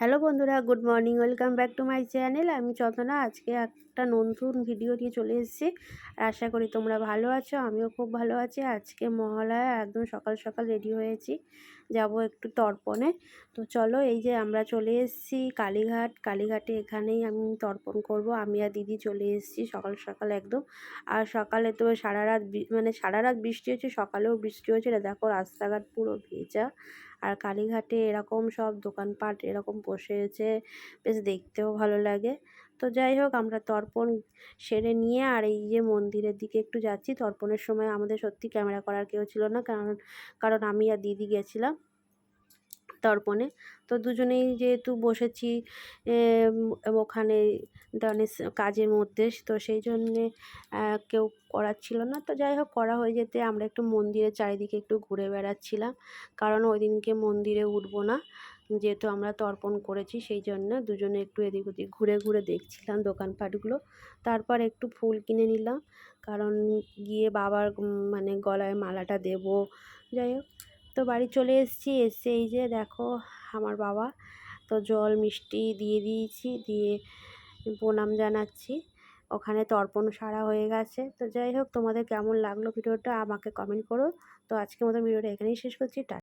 Hello বন্ধুরা, good morning, welcome back to my channel. আমি চন্দনা, আজকে একটা নতুন ভিডিও নিয়ে চলে এসেছি। আর আশা করি তোমরা ভালো আছো, আমিও খুব ভালো আছি। আজকে মহালয়া, একদম সকাল সকাল রেডি হয়েছি। যাব একটু তর্পণে। তো চলো, এই যে আমরা চলে এসেছি কালীঘাট। কালীঘাটে এখানেই আমি তর্পণ করব। আমি আর দিদি চলে এসেছি সকাল সকাল একদম। আর সকালে তো সারা রাত মানে সারা রাত বৃষ্টি হয়েছে সকালেও বৃষ্টি হয়েছিল দেখো, রাস্তাঘাট পুরো ভেজা। আর কালীঘাটে এরকম সব দোকানপাট এরকম বসেছে, বেশ দেখতেও ভালো লাগে। তো যাই হোক, আমরা তর্পণ সেরে নিয়ে আর এই যে মন্দিরের দিকে একটু যাচ্ছি। তর্পণের সময় আমাদের সত্যি ক্যামেরা করার কেউ ছিল না, কারণ কারণ আমি আর দিদি গেছিলাম। তর্পণে তো দুজনেই যেহেতু বসেছি ওখানে ডনেস কাজের মধ্যে, তো সেই জন্যে কেউ করার ছিল না। তো যাই হোক, করা হয়ে যেতে আমরা একটু মন্দিরের চারিদিকে একটু ঘুরে বেড়াচ্ছিলাম। কারণ ওই দিনকে মন্দিরে উঠবো না। যেহেতু আমরা তর্পণ করেছি, সেই জন্য দুজনে একটু এদিক ওদিক ঘুরে ঘুরে দেখছিলাম দোকানপাটগুলো। তারপর একটু ফুল কিনে নিলাম। কারণ গিয়ে বাবার মানে গলায় মালাটা দেব। যাই হোক। তো বাড়ি চলে এসেছি। এসে এই যে দেখো আমার বাবা, তো জল মিষ্টি দিয়ে দিয়েছি, দিয়ে প্রণাম জানাচ্ছি। ওখানে তর্পণ সারা হয়ে গেছে। তো যাই হোক, তোমাদের কেমন লাগল ভিডিওটা আমাকে কমেন্ট করো। তো আজকের মতো ভিডিওটা এখানেই শেষ করছি। টা